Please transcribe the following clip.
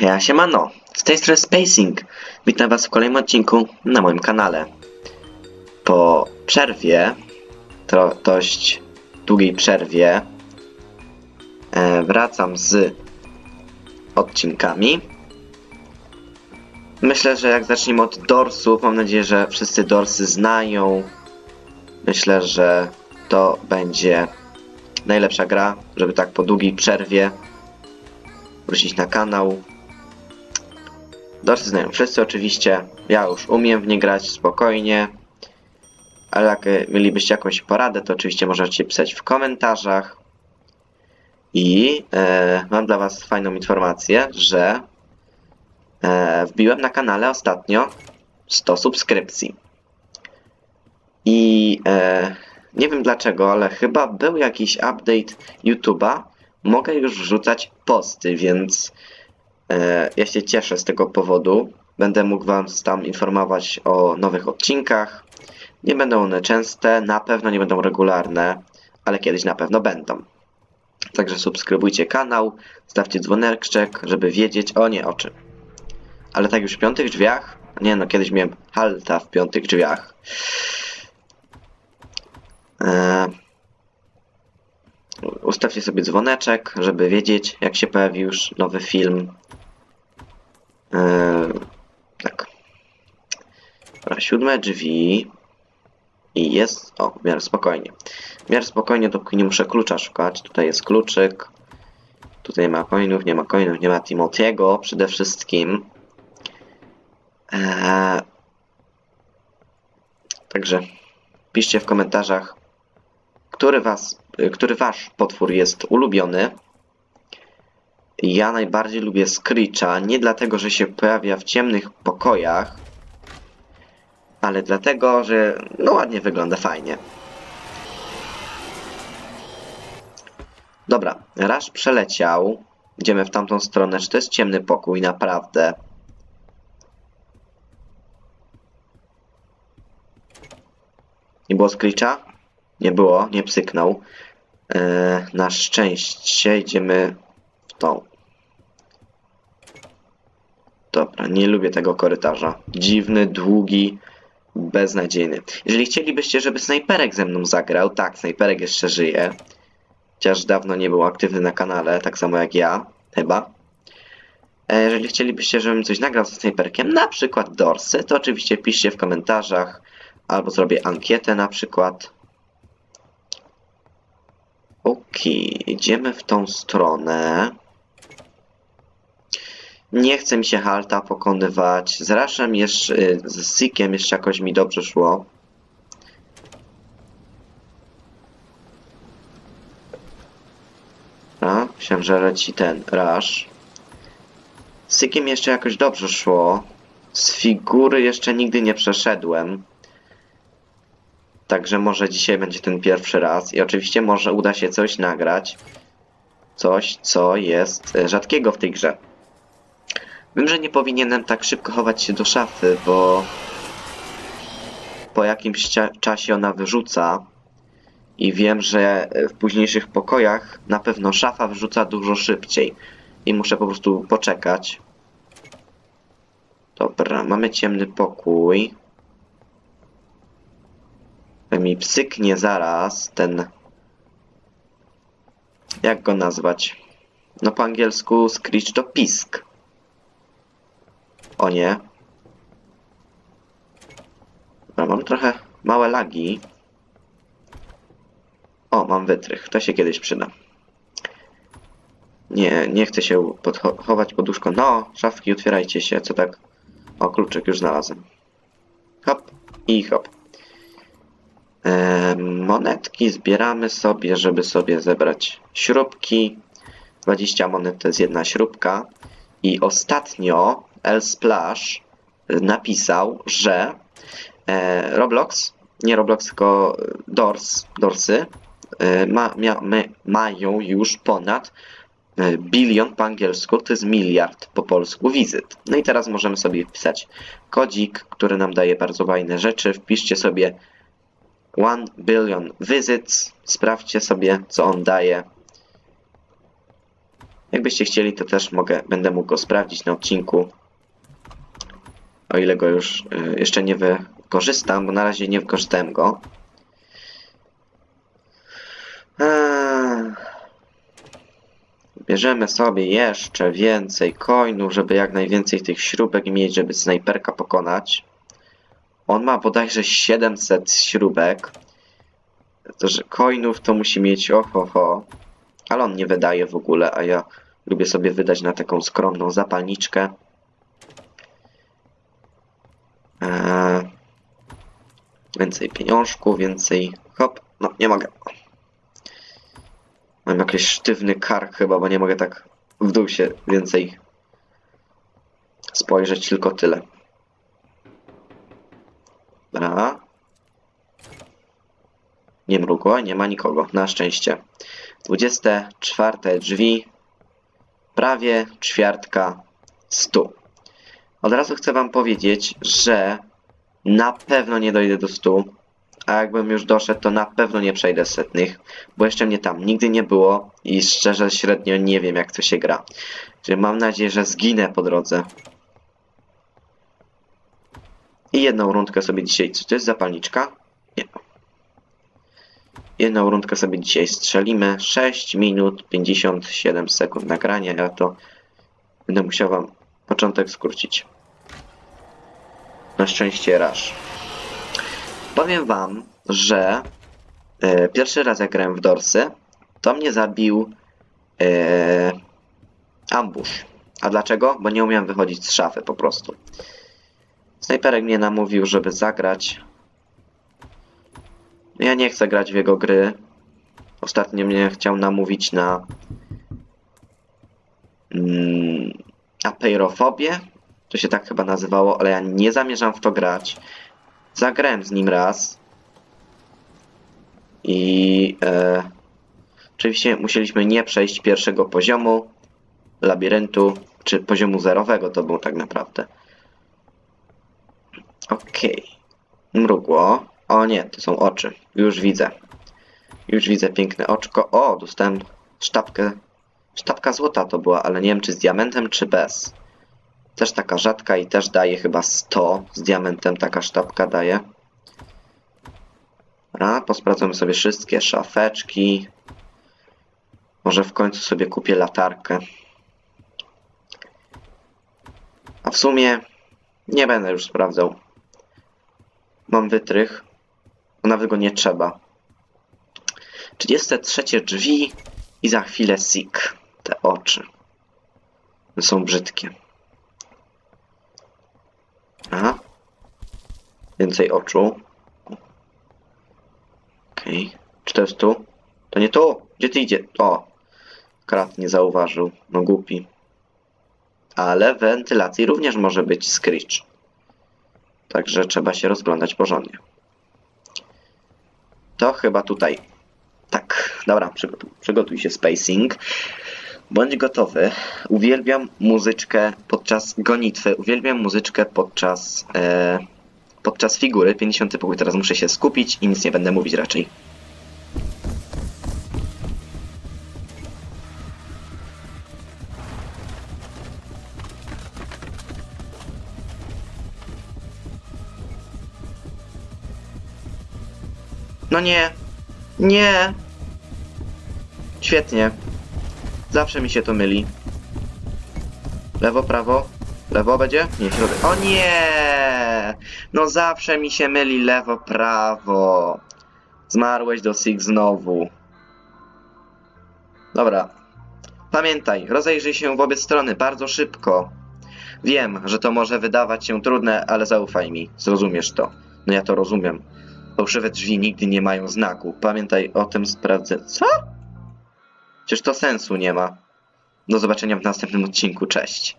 Ja siemano, z tej strony Spacing. Witam was w kolejnym odcinku na moim kanale. Po przerwie, to dość długiej przerwie, e, wracam z odcinkami. Myślę, że jak zaczniemy od dorsów, mam nadzieję, że wszyscy dorsy znają. Myślę, że to będzie najlepsza gra, żeby tak po długiej przerwie wrócić na kanał. Dorsy znają wszyscy oczywiście. Ja już umiem w nie grać spokojnie. Ale jak e, mielibyście jakąś poradę, to oczywiście możecie pisać w komentarzach. I e, mam dla Was fajną informację, że e, wbiłem na kanale ostatnio 100 subskrypcji. I e, nie wiem dlaczego, ale chyba był jakiś update YouTube'a. Mogę już wrzucać posty, więc ja się cieszę z tego powodu. Będę mógł Wam tam informować o nowych odcinkach. Nie będą one częste, na pewno nie będą regularne, ale kiedyś na pewno będą. Także subskrybujcie kanał, stawcie dzwoneczek, żeby wiedzieć o nie o czym. Ale tak już w piątych drzwiach? Nie no, kiedyś miałem halta w piątych drzwiach. Eee, ustawcie sobie dzwoneczek, żeby wiedzieć, jak się pojawi już nowy film. Eee, tak. Dobra, siódme drzwi. I jest. O, w miarę spokojnie. W miarę spokojnie, dopóki nie muszę klucza szukać. Tutaj jest kluczyk. Tutaj nie ma coinów, nie ma coinów, nie ma Timotiego przede wszystkim. Eee, także piszcie w komentarzach, który, was, który wasz potwór jest ulubiony. Ja najbardziej lubię Screecha, nie dlatego, że się pojawia w ciemnych pokojach, ale dlatego, że no ładnie wygląda fajnie. Dobra, Rasz przeleciał. Idziemy w tamtą stronę. Czy to jest ciemny pokój? Naprawdę. Nie było Screecha? Nie było, nie psyknął. Eee, na szczęście idziemy w tą. Dobra, nie lubię tego korytarza. Dziwny, długi, beznadziejny. Jeżeli chcielibyście, żeby snajperek ze mną zagrał, tak, snajperek jeszcze żyje. Chociaż dawno nie był aktywny na kanale, tak samo jak ja, chyba. E, Jeżeli chcielibyście, żebym coś nagrał ze snajperkiem, na przykład Dorsy, to oczywiście piszcie w komentarzach, albo zrobię ankietę na przykład. Okej, idziemy w tą stronę. Nie chce mi się halta pokonywać. Z Rashem jeszcze, y, z Sikiem jeszcze jakoś mi dobrze szło. A, myślałem, że leci ten Rush. Z Sikiem jeszcze jakoś dobrze szło. Z figury jeszcze nigdy nie przeszedłem. Także może dzisiaj będzie ten pierwszy raz. I oczywiście może uda się coś nagrać. Coś, co jest e, rzadkiego w tej grze. Wiem, że nie powinienem tak szybko chować się do szafy, bo po jakimś czasie ona wyrzuca i wiem, że w późniejszych pokojach na pewno szafa wyrzuca dużo szybciej i muszę po prostu poczekać. Dobra, mamy ciemny pokój. Mi psyknie zaraz ten... Jak go nazwać? No po angielsku screech to pisk. O nie. Dobra, mam trochę małe lagi. O, mam wytrych. To się kiedyś przyda. Nie, nie chcę się chować poduszką. No, szafki, otwierajcie się. Co tak? O, kluczyk już znalazłem. Hop i hop. Em, monetki zbieramy sobie, żeby sobie zebrać śrubki. 20 monet to jest jedna śrubka. I ostatnio El Splash napisał, że e, Roblox, nie Roblox, tylko Dors, Dorsy e, ma, mia, my, mają już ponad e, bilion po angielsku, to jest miliard po polsku wizyt. No i teraz możemy sobie wpisać kodzik, który nam daje bardzo fajne rzeczy. Wpiszcie sobie 1 billion visits, sprawdźcie sobie co on daje. Jakbyście chcieli, to też mogę, będę mógł go sprawdzić na odcinku. O ile go już y, jeszcze nie wykorzystam, bo na razie nie wykorzystałem go. Eee. Bierzemy sobie jeszcze więcej coinów, żeby jak najwięcej tych śrubek mieć, żeby snajperka pokonać. On ma bodajże 700 śrubek. To, że coinów to musi mieć oho ho. Ale on nie wydaje w ogóle, a ja lubię sobie wydać na taką skromną zapalniczkę. Eee, więcej pieniążków, więcej... Hop, no nie mogę. Mam jakiś sztywny kark chyba, bo nie mogę tak w dół się więcej spojrzeć, tylko tyle. Dobra. Nie mrugło, nie ma nikogo, na szczęście. 24 drzwi, prawie ćwiartka 100. Od razu chcę wam powiedzieć, że na pewno nie dojdę do 100, a jakbym już doszedł, to na pewno nie przejdę setnych, bo jeszcze mnie tam nigdy nie było i szczerze średnio nie wiem jak to się gra. Czyli mam nadzieję, że zginę po drodze. I jedną rundkę sobie dzisiaj, czy to jest zapalniczka? Nie. Jedną rundkę sobie dzisiaj strzelimy. 6 minut 57 sekund nagrania. Ja to będę musiał wam początek skrócić. Na szczęście rasz. Powiem wam, że e, pierwszy raz jak grałem w Dorsy, to mnie zabił e, ambush. A dlaczego? Bo nie umiałem wychodzić z szafy po prostu. Snajperek mnie namówił, żeby zagrać. Ja nie chcę grać w jego gry. Ostatnio mnie chciał namówić na mm, apeirofobię. To się tak chyba nazywało, ale ja nie zamierzam w to grać. Zagrałem z nim raz. I e, oczywiście musieliśmy nie przejść pierwszego poziomu labiryntu, czy poziomu zerowego to był tak naprawdę. Okej. Mrugło. O nie, to są oczy. Już widzę. Już widzę piękne oczko. O, dostałem sztabkę. Sztabka złota to była, ale nie wiem czy z diamentem, czy bez. Też taka rzadka i też daje chyba 100 z diamentem taka sztabka daje. A, posprawdzamy sobie wszystkie szafeczki. Może w końcu sobie kupię latarkę. A w sumie nie będę już sprawdzał. Mam wytrych. Nawet go nie trzeba. 33 drzwi i za chwilę sik. Te oczy. Są brzydkie. Aha. Więcej oczu. Okej. Czy to jest tu? To nie tu! Gdzie ty idzie? O! Krat nie zauważył. No głupi. Ale wentylacji również może być screech. Także trzeba się rozglądać porządnie. To chyba tutaj. Tak, dobra, przygotuj, przygotuj się spacing. Bądź gotowy. Uwielbiam muzyczkę podczas gonitwy. Uwielbiam muzyczkę podczas e, podczas figury. 50 pokój. Teraz muszę się skupić i nic nie będę mówić raczej. No nie. Nie. Świetnie. Zawsze mi się to myli. Lewo, prawo. Lewo będzie? Nie, środek. O nie! No zawsze mi się myli lewo, prawo. Zmarłeś do Sig znowu. Dobra. Pamiętaj, rozejrzyj się w obie strony bardzo szybko. Wiem, że to może wydawać się trudne, ale zaufaj mi. Zrozumiesz to. No ja to rozumiem. Fałszywe drzwi nigdy nie mają znaku. Pamiętaj o tym, sprawdzę. Co? Przecież to sensu nie ma. Do zobaczenia w następnym odcinku. Cześć.